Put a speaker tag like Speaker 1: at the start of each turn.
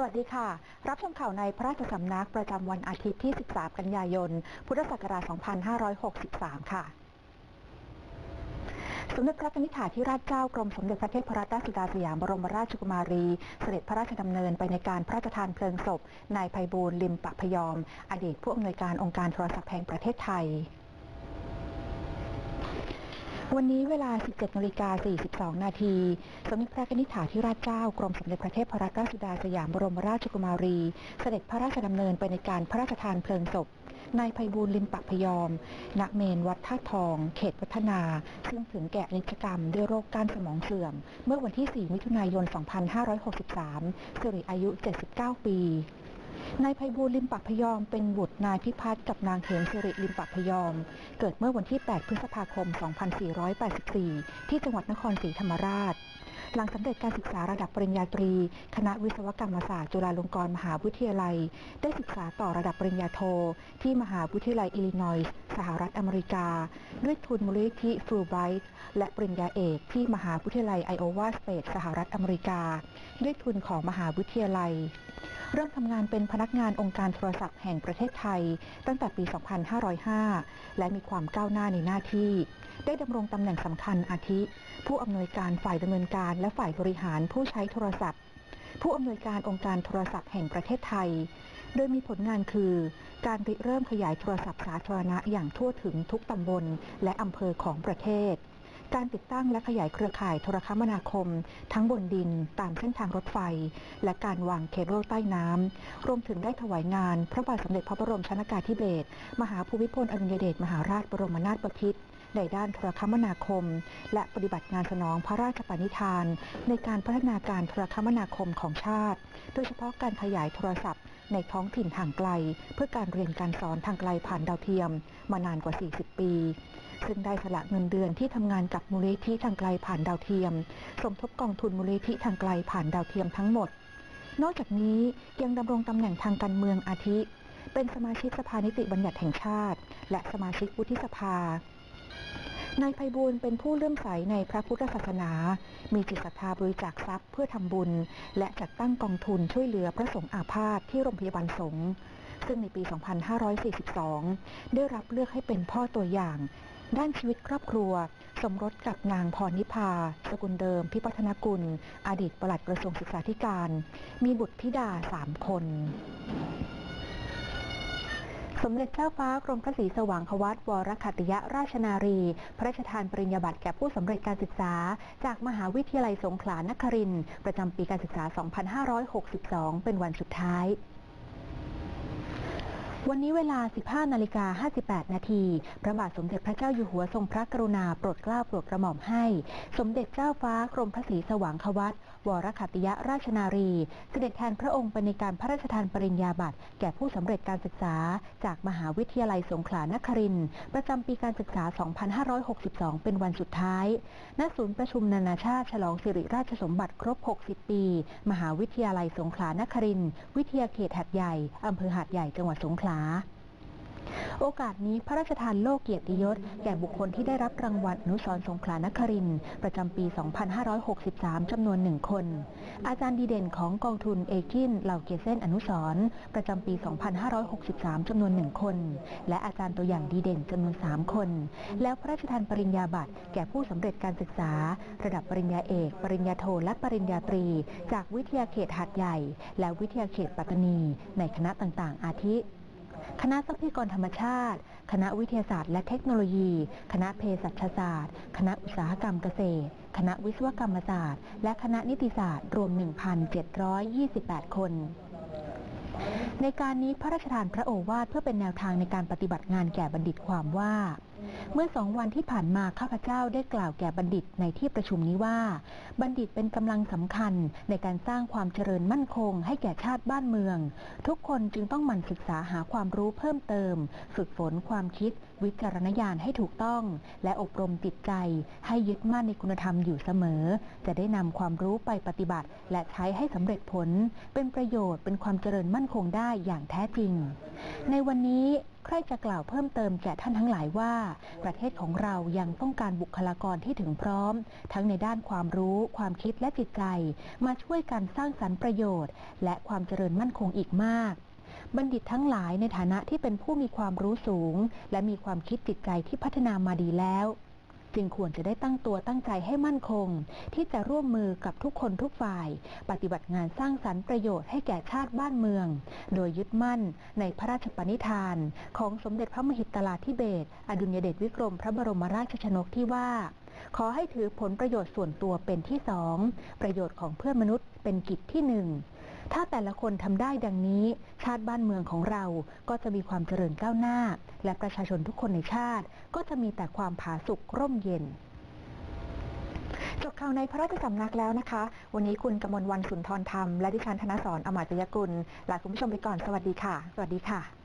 Speaker 1: สวัสดีค่ะ รับชมข่าวในพระราชสำนักประจำวันอาทิตย์ที่ 13 กันยายน พุทธศักราช 2563 ค่ะสมเด็จพระนิธิถาธิราชเจ้ากรมสมเด็จพระเทพรัตนราชสุดาสยามบรมราชกุมารี เสด็จพระราชดำเนินไปในการพระราชทานเพลิงศพนายไพบูลย์ลิมปะพยอม อดีตผู้อำนวยการองค์การโทรศัพท์แห่งประเทศไทย วันนี้เวลา 17นาฬิกา42 นาที สมเด็จพระนิธิถาธิราชเจ้ากรมสมเด็จพระเทพรัตนราชสุดาสยามบรมราชกุมารี เสด็จพระราชดำเนินไปในการพระราชทานเพลิงศพนายไพบูลลิมปะพยอมณเมนวัดท่าทอง เขตวัฒนา ซึ่งถึงแก่นิจกรรมด้วยโรคก้านสมองเสื่อม เมื่อวันที่ 4 มิถุนายน 2563สิริอายุ 79 ปี นายไพบูลลิมปักพยอมเป็นบุตรนายพิพัฒน์กับนางเหมสิริลิมปักพยอม เกิดเมื่อวันที่ 8 พฤษภาคม 2484 ที่จังหวัดนครศรีธรรมราช หลังสำเร็จการศึกษาระดับปริญญาตรี คณะวิศวกรรมศาสตร์จุฬาลงกรณ์มหาวิทยาลัย ได้ศึกษาต่อระดับปริญญาโท ที่มหาวิทยาลัยอิลลินอยส์สหรัฐอเมริกา ด้วยทุนมูลนิธิฟูลไบรท์และปริญญาเอกที่มหาวิทยาลัยไอโอวาสเปตสหรัฐอเมริกา ด้วยทุนของมหาวิทยาลัยเริ่มทำงานเป็นพนักงานองค์การโทรศัพท์แห่งประเทศไทย ตั้งแต่ปี 2505 และมีความก้าวหน้าในหน้าที่ ได้ดำรงตำแหน่งสำคัญอาทิ ผู้อำนวยการฝ่ายดำเนินการและฝ่ายบริหารผู้ใช้โทรศัพท์ ผู้อำนวยการองค์การโทรศัพท์แห่งประเทศไทย โดยมีผลงานคือ การริเริ่มขยายโทรศัพท์สาธารณะอย่างทั่วถึงทุกตำบลและอำเภอของประเทศ การติดตั้งและขยายเครือข่ายโทรคมนาคม ทั้งบนดินตามเส้นทางรถไฟ และการวางเคเบิลใต้น้ำ รวมถึงได้ถวายงาน พระบาทสมเด็จพระบรมชนากาธิเบศรมหาภูมิพลอดุลยเดชมหาราชบรมนาถบพิตร ในด้านโทรคมนาคม และปฏิบัติงานสนองพระราชปณิธาน ในการพัฒนาการโทรคมนาคมของชาติ โดยเฉพาะการขยายโทรศัพท์ ในท้องถิ่นห่างไกล เพื่อการเรียนการสอนทางไกลผ่านดาวเทียม มานานกว่า 40 ปี ซึ่งได้สละเงินเดือนที่ทำงานกับมูลนิธิทางไกลผ่านดาวเทียม สมทบกองทุนมูลนิธิทางไกลผ่านดาวเทียมทั้งหมด นอกจากนี้ยังดำรงตำแหน่งทางการเมืองอาทิเป็นสมาชิกสภานิติบัญญัติแห่งชาติ และสมาชิกวุฒิสภา นายไพบูลเป็นผู้เลื่อมใสในพระพุทธศาสนา มีจิตศรัทธาบริจาคทรัพย์เพื่อทำบุญ และจัดตั้งกองทุนช่วยเหลือพระสงฆ์อาพาธที่โรงพยาบาลสงฆ์ ซึ่งในปี 2542 ได้รับเลือกให้เป็นพ่อตัวอย่าง ด้านชีวิตครอบครัว สมรสกับนางพรนิพา สกุลเดิม พิพัฒนกุล อดีตปลัดกระทรวงศึกษาธิการ มีบุตรธิดาสามคน สมเด็จเจ้าฟ้ากรมพระศรีสว่างควัตวรคัติยราชนารี พระราชทานปริญญาบัตรแก่ผู้สำเร็จการศึกษา จากมหาวิทยาลัยสงขลานครินทร์ประจำปีการศึกษา 2562 เป็นวันสุดท้าย วันนี้เวลา 15 นาฬิกา 58 นาที พระบาทสมเด็จพระเจ้าอยู่หัวทรงพระกรุณาโปรดเกล้าโปรดกระหม่อมให้ สมเด็จเจ้าฟ้ากรมพระศรีสว่างควัตวรคัติยราชนารี เสด็จแทนพระองค์ไปในการพระราชทานปริญญาบัตรแก่ผู้สำเร็จการศึกษา จากมหาวิทยาลัยสงขลานครินทร์ประจำปีการศึกษา 2562 เป็นวันสุดท้าย ณ ศูนย์ประชุมนานาชาติฉลองสิริราชสมบัติครบ 60 ปี มหาวิทยาลัยสงขลานครินทร์วิทยาเขตหัดใหญ่อำเภอหัดใหญ่จังหวัดสงขลาโอกาสนี้พระราชทานโลกเกียรติยศ แก่บุคคลที่ได้รับรางวัลอนุสรณ์สงขลานครินประจำปี 2563 จำนวนหนึ่งคน อาจารย์ดีเด่นของกองทุนเอกินเหล่าเกียรเส้นอนุสรณ์ประจำปี 2563 จำนวนหนึ่งคน และอาจารย์ตัวอย่างดีเด่นจำนวน 3 คน แล้วพระราชทานปริญญาบัตรแก่ผู้สำเร็จการศึกษา ระดับปริญญาเอก ปริญญาโทและปริญญาตรี จากวิทยาเขตหาดใหญ่ และวิทยาเขตปัตตานี ในคณะต่างๆ อาทิ คณะทรัพยากรธรรมชาติ คณะวิทยาศาสตร์และเทคโนโลยี คณะเภสัชศาสตร์ คณะอุตสาหกรรมเกษตร คณะวิศวกรรมศาสตร์ และคณะนิติศาสตร์ รวม 1,728 คนในการนี้พระราชทานพระโอวาทเพื่อเป็นแนวทางในการปฏิบัติงานแก่บัณฑิตความว่า เมื่อสองวันที่ผ่านมาข้าพเจ้าได้กล่าวแก่บัณฑิตในที่ประชุมนี้ว่า บัณฑิตเป็นกำลังสำคัญในการสร้างความเจริญมั่นคง ให้แก่ชาติบ้านเมือง ทุกคนจึงต้องหมั่นศึกษาหาความรู้เพิ่มเติม ฝึกฝนความคิด วิจารณญาณให้ถูกต้อง และอบรมจิตใจ ให้ยึดมั่นในคุณธรรมอยู่เสมอ จะได้นำความรู้ไปปฏิบัติ และใช้ให้สำเร็จผล เป็นประโยชน์เป็นความเจริญมั่นคงได้อย่างแท้จริง ในวันนี้ ใครจะกล่าวเพิ่มเติมแก่ท่านทั้งหลายว่า ประเทศของเรายังต้องการบุคลากรที่ถึงพร้อม ทั้งในด้านความรู้ ความคิดและจิตใจ มาช่วยกันสร้างสรรค์ประโยชน์ และความเจริญมั่นคงอีกมากบัณฑิตทั้งหลายในฐานะที่เป็นผู้มีความรู้สูง และมีความคิดจิตใจที่พัฒนามาดีแล้ว จึงควรจะได้ตั้งตัวตั้งใจให้มั่นคง ที่จะร่วมมือกับทุกคนทุกฝ่าย ปฏิบัติงานสร้างสรรค์ประโยชน์ให้แก่ชาติบ้านเมือง โดยยึดมั่นในพระราชปณิธาน ของสมเด็จพระมหิตลาธิเบศอดุลยเดชวิกรมพระบรมราชชนกที่ว่า ขอให้ถือผลประโยชน์ส่วนตัวเป็นที่สองประโยชน์ของเพื่อนมนุษย์เป็นกิจที่หนึ่ง ถ้าแต่ละคนทำได้ดังนี้ ชาติบ้านเมืองของเราก็จะมีความเจริญก้าวหน้า และประชาชนทุกคนในชาติ ก็จะมีแต่ความผาสุกร่มเย็นจบข่าวในพระราชสำนักแล้วนะคะ วันนี้คุณกมลวันสุนทรธรรม และดิฉันธนสรอมาตยกุลลาคุณผู้ชมไปก่อนสวัสดีค่ะ สวัสดีค่ะ